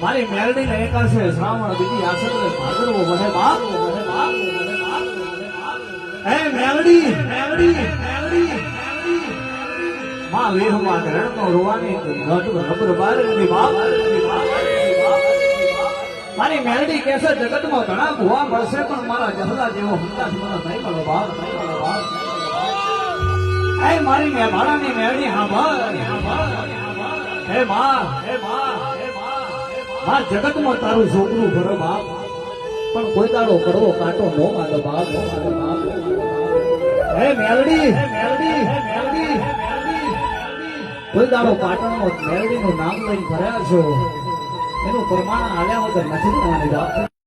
મારી મેરડી ને એકાશે શ્રાવણ બીજી આસરે ભાગરવો મને બાપ હે મેરડી મેરડી મેરડી માં વીરમાં ધરણનો રોવાની રબર બાર બાપ મારી મેરડી કેસે જગતમાં ઘણા ભૂવા મળશે, પણ મારા જહલા જેવો હંતા મને નહીં મળો બાપ નહીં મળે બાપ. એ મારી મે ભાડાની મેરડી હાંભળ હે માં હે માં હે જગતમાં તારું છોકરું ભરો, બાપ. પણ કોઈ દાડો કરવો કાંટો નો માતો બાપ, નો હે મેલડી હે મેલડી હે મેલડી કોઈ દાડો પાટણમાં મેલડીનું નામ લઈને ભર્યા છો. ನೀವು ಪ್ರಮಾಣ ಆಲಯ ಹೋದ ಮಸೀದಿ ಮಾಡಿದ